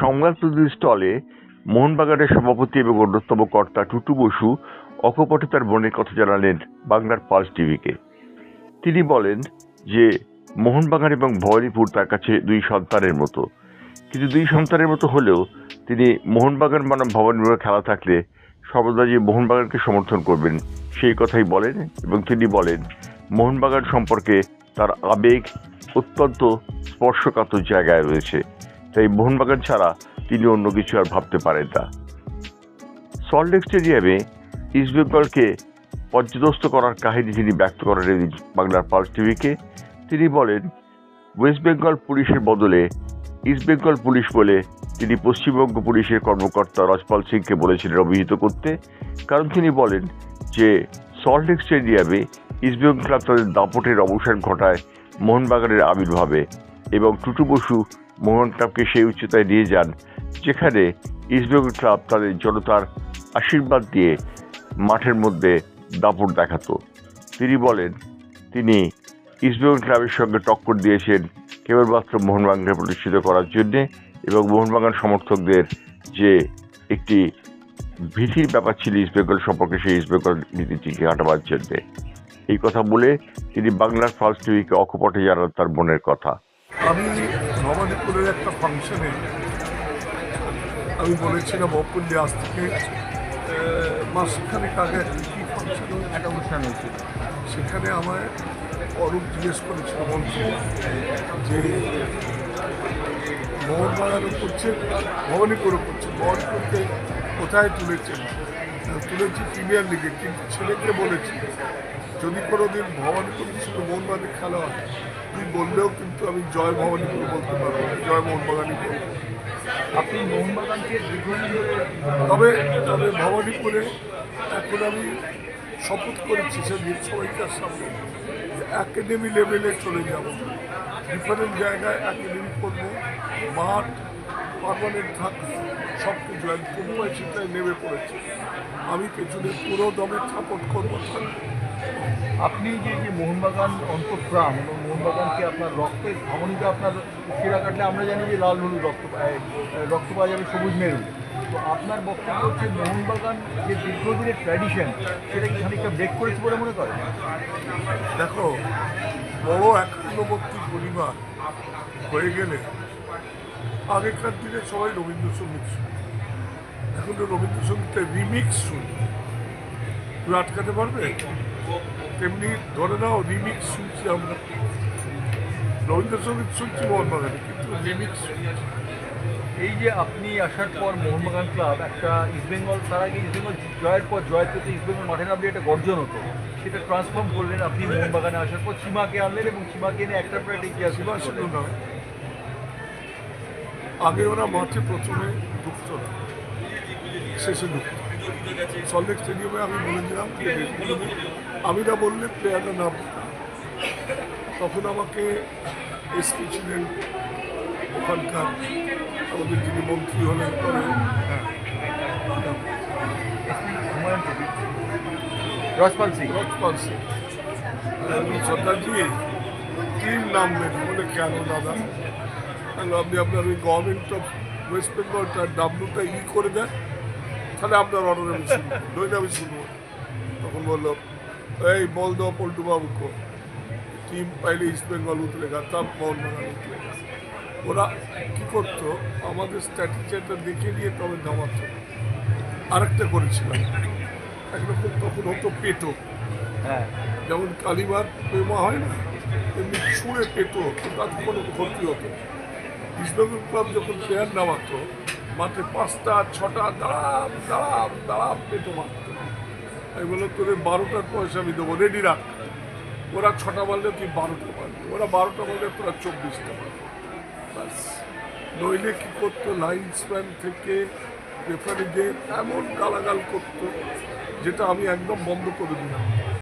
সংবাদ প্রতিনিধি স্টলে মোহনবাগানের সভাপতি এবং অন্যতম কর্তা টুটু বসু অকপটে তার মনের কথা জানালেন বাংলার পালস টিভিকে। তিনি বলেন যে, মোহনবাগান এবং ভবানীপুর তার কাছে দুই সন্তানের মতো। কিন্তু দুই সন্তানের মতো হলেও তিনি মোহনবাগান বনাম ভবানীপুরে খেলা থাকলে সর্বদা যে মোহনবাগানকে সমর্থন করবেন, সেই কথাই বলেন এবং তিনি বলেন, মোহনবাগান সম্পর্কে তার আবেগ অত্যন্ত স্পর্শকাতর জায়গায় রয়েছে। তাই মোহনবাগান ছাড়া তিনি অন্য কিছু আর ভাবতে পারেন না। সল্টলেক স্টেডিয়ামে ইস্টবেঙ্গলকে পর্যদস্ত করার কাহিনী তিনি ব্যক্ত করেন বাংলার পালস টিভিকে তিনি বলেন ওয়েস্ট বেঙ্গল পুলিশের বদলে ইস্ট বেঙ্গল পুলিশ বলে তিনি পশ্চিমবঙ্গ পুলিশের কর্মকর্তা রজপাল সিংকে বলেছিলেন অভিহিত করতে। কারণ তিনি বলেন যে সল্টলেক স্টেডিয়ামে ইস্টবেঙ্গল ক্লাব তাদের দাপটের অবসান ঘটায় মোহনবাগানের আবির্ভাবে এবং টুটু বসু মোহন ক্লাবকে সেই উচ্চতায় নিয়ে যান, যেখানে ইস্টবেঙ্গল ক্লাব তাদের জনতার আশীর্বাদ দিয়ে মাঠের মধ্যে দাপট দেখাতো। তিনি বলেন, তিনি ইস্টবেঙ্গল ক্লাবের সঙ্গে টক্কর দিয়েছেন কেবলমাত্র মোহনবাগানকে প্রতিষ্ঠিত করার জন্যে এবং মোহনবাগান সমর্থকদের যে একটি ভীতির ব্যাপার ছিল ইস্টবেঙ্গল সম্পর্কে, সেই ইস্টবেঙ্গল নীতিটিকে হাঁটাবার জন্যে। এই কথা বলে তিনি বাংলার ফার্স্ট টিভিকে অকপটে জানান তার মনের কথা। আমি ভবানীপুরের একটা ফাংশনে আমি বলেছিলাম অপুল্লি আজ থেকে আহ, মাসখানেক আগে কি ফাংশন একটা অনুষ্ঠান হয়েছিল। সেখানে আমায় অরূপ জিজ্ঞেস করেছিল মন্ত্রী যে মোহনবাগানও করছে ভবানীপুরও করছে ভবানীপুরকে কোথায় তুলেছেন? তুলেছি প্রিমিয়ার লিগে কিন্তু ছেলেকে বলেছি যদি কোনো দিন ভবানীপুরের সঙ্গে মোহনবাগানের খেলা হয় তুই বললেও কিন্তু আমি জয় ভবানীপুর বলতে পারব জয় মোহনবাগানই বলব। আপনি মোহনবাগানকে তবে তবে ভবানীপুরে এখন আমি শপথ করেছি সেদিন সবাইকার সামনে একাডেমি লেভেলে চলে যাব। ডিফারেন্ট জায়গায় একাডেমি করব, মাঠ পারমানেন্ট থাকবে সব কিছু একদম সেটাই নেমে পড়েছে। আমি পেছনে পুরো দমে সাপোর্ট করব, থাকব। আপনি যে যে মোহনবাগান অন্তঃপ্রাণ এবং মোহনবাগানকে আপনার রক্তে ধমনীতে আপনার শিরা কাটলে আমরা জানি যে লাল হলুদ রক্ত রক্ত পাওয়া যাবে সবুজ মেরুন। তো আপনার বক্তব্য হচ্ছে মোহনবাগান যে দীর্ঘদিনের ট্র্যাডিশন সেটা কি খানিকটা ব্রেক করেছে বলে মনে করেন? দেখো, বড় একান্নবর্তী পরিবার হয়ে গেলে আগেকার দিনে সবাই রবীন্দ্রসঙ্গীত শুনত। এখন তো রবীন্দ্রসঙ্গীতের রিমিক্স শুনি তুমি আটকাতে পারবে? তেমনি ধরে নাও রিমিক্স শুনছি আমরা রবীন্দ্রসঙ্গীত শুনছি মোহনবাগানে কিন্তু রিমিক্স এই যে আপনি আসার পর মোহনবাগান ক্লাব একটা ইস্টবেঙ্গল তার আগে ইস্টবেঙ্গল জয়ের পর জয় পেতে ইস্টবেঙ্গল মাঠে নামলে একটা গর্জন হতো। সেটা ট্রান্সফর্ম করলেন আপনি মোহনবাগানে আসার পর সীমাকে আনলেন এবং সীমাকে এনে একটা পর একটা ইতিহাস সেবা না। আগে ওরা মাঠে প্রথমে ঢুকতো না। শেষে ঢুকতো। সল্লেক স্টেডিয়ামে আমি বলেছিলাম আমি না বললে প্লেয়াররা নাম তখন আমাকে এসপি ছিলেন ওখানকার আমাদের যিনি মন্ত্রী হলেন পরে কবির রসপাল সিং। রথপাল সিং। সরকারজি টিম নামবেন বলে কেন দাদা? তাহলে আপনি আপনার ওই গভর্নমেন্ট অফ ওয়েস্ট বেঙ্গলটার ডাব্লুটা ই করে দেন। তাহলে আপনার অর্ডার আমি শুনব নইলে আমি শুনব তখন বলল এই বল দাও পল্টু বাবুকে টিম পাইলে ইস্ট বেঙ্গল উতলেগা তার মোহনবাগান ওরা কী করতো আমাদের স্ট্র্যাটেজিটা দেখে নিয়ে তবে নামাতো। আরেকটা করেছিলাম একরকম তখন হতো পেটো। হ্যাঁ। যেমন কালীবার প্রেমা হয় না তেমনি ছুঁড়ে পেটো হতো তাতে কোনো ক্ষতি হতো না। ইস্টবেঙ্গল ক্লাব যখন প্লেয়ার নামাতো মাঠে পাঁচটা, ছটা দাঁড়াম দাঁড়াম দাঁড়াম পেটো মারতো আমি বললাম, তোদের বারোটার পয়সা আমি দেবো রেডি রাখ। ওরা ছটা মারলে তুই বারোটা মারবি, ওরা বারোটা মারলে তোরা চব্বিশটা মারবি। ব্যাস। নইলে কী করতো লাইন্সম্যান থেকে রেফারিদের এমন গালাগাল করতো, যেটা আমি একদম বন্ধ করে দিলাম।